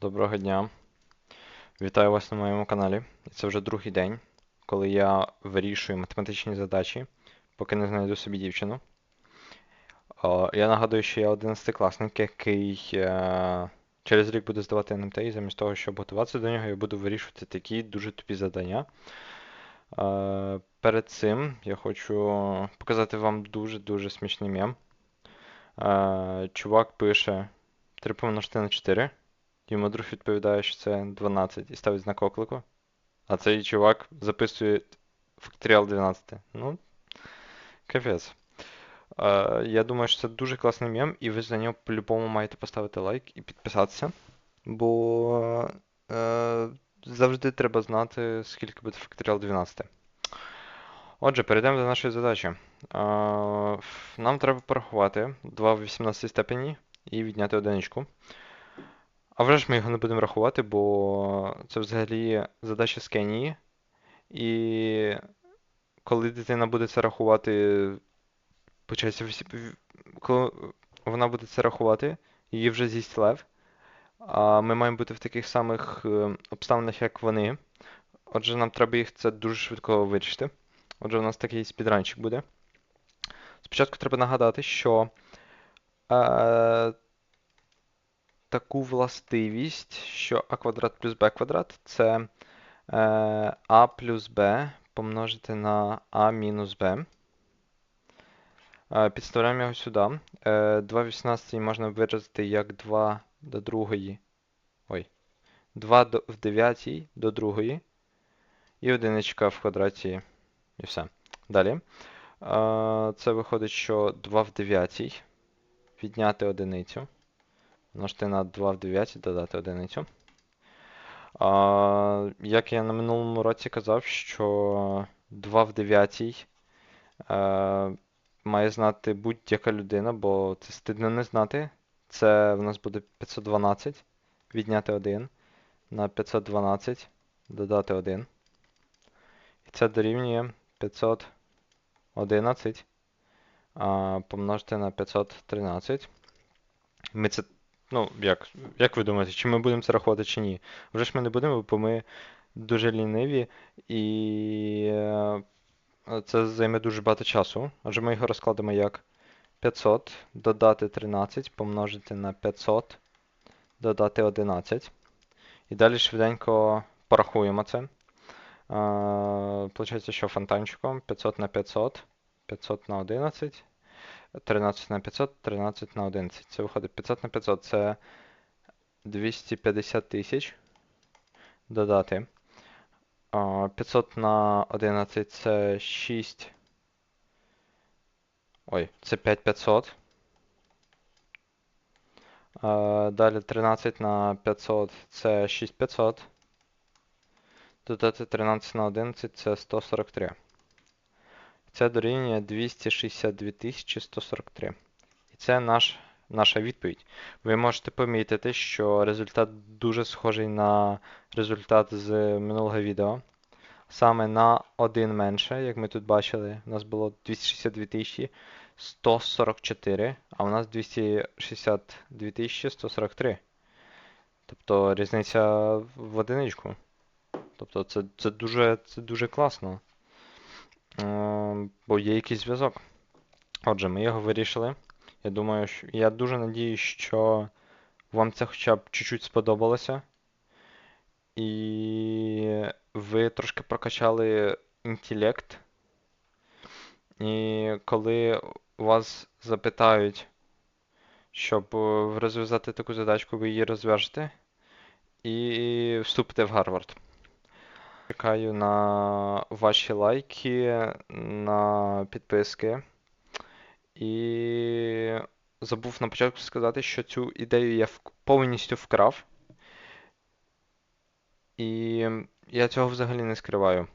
Доброго дня. Вітаю вас на моєму каналі. Це вже другий день, коли я вирішую математичні задачі, поки не знайду собі дівчину. О, Я нагадую, що я 11-класник, який е, через рік буде здавати НМТ, і замість того, щоб готуватися до нього, я буду вирішувати такі дуже тупі завдання. Е, Перед цим я хочу показати вам дуже-дуже смішний мем. Е, Чувак пише 3 помножити на 4. Йому друг відповідає, що це 12 і ставить знак оклику. А цей чувак записує факторіал 12. Ну, капець. Я думаю, що це дуже класний мем, і ви за нього по-любому маєте поставити лайк і підписатися. Бо е, завжди треба знати, скільки буде факторіал 12. Отже, перейдемо до нашої задачі. Е, нам треба порахувати 2 в 18 степені і відняти одиничку. А вже ж ми його не будемо рахувати, бо це взагалі задача з Кенії. І коли дитина буде це рахувати, почається коли вона буде це рахувати, її вже з'їсть лев. А ми маємо бути в таких самих е, обставинах, як вони. Отже, нам треба їх це дуже швидко вирішити. Отже, у нас такий спідранчик буде. Спочатку треба нагадати, що е, таку властивість, що а квадрат плюс b квадрат це е, а плюс b помножити на а мінус b. Е, підставляємо його сюди. Е, 2 в 18 можна виразити як 2 до другої. Ой. 2 до, в 9 до другої. І одиничка в квадраті. І все. Далі. Е, це виходить, що 2 в 9 відняти одиницю. Множити на 2 в 9 додати одиницю. А, як я на минулому році казав, що 2 в 9 е, має знати будь-яка людина, бо це стидно не знати. Це в нас буде 512. Відняти 1 на 512 додати 1. І це дорівнює 511 а, помножити на 513. Ми це Ну, як, як ви думаєте, чи ми будемо це рахувати, чи ні? Вже ж ми не будемо, бо ми дуже ліниві і е, це займе дуже багато часу. Адже ми його розкладемо як 500 додати 13 помножити на 500 додати 11. І далі швиденько порахуємо це. Е, Получається, що фонтанчиком 500 на 500, 500 на 11. 13 на 500, 13 на 11. Це виходить 500 на 500. Це 250 тисяч. Додати. 500 на 11 це 6. Ой, це 5500. Далі 13 на 500 це 6500. Додати 13 на 11 це 143. Це дорівнює 262 143. І це наш, наша відповідь. Ви можете помітити, що результат дуже схожий на результат з минулого відео. Саме на один менше, як ми тут бачили, у нас було 262 144, а у нас 262 143. Тобто різниця в одиничку. Тобто це, це, дуже, це дуже класно. Бо є якийсь зв'язок. Отже, ми його вирішили. Я думаю, що я дуже надіюсь, що вам це хоча б чуть-чуть сподобалося. І ви трошки прокачали інтелект. І коли вас запитають, щоб е, розв'язати таку задачку, ви її розв'яжете і вступите в Гарвард. Чекаю на ваші лайки, на підписки. І забув на початку сказати, що цю ідею я повністю вкрав. І я цього взагалі не скриваю.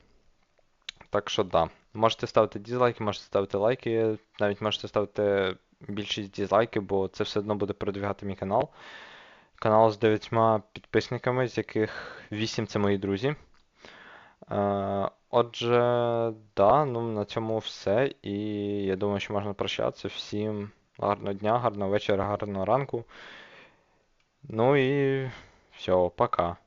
Так що да. Можете ставити дізлайки, можете ставити лайки, навіть можете ставити більшість дізлайків, бо це все одно буде продвігати мій канал. Канал з 9 підписниками, з яких 8 це мої друзі. Е, Отже, да, ну на цьому все. І я думаю, що можна прощатися. Всім гарного дня, гарного вечора, гарного ранку. Ну і Все, пока.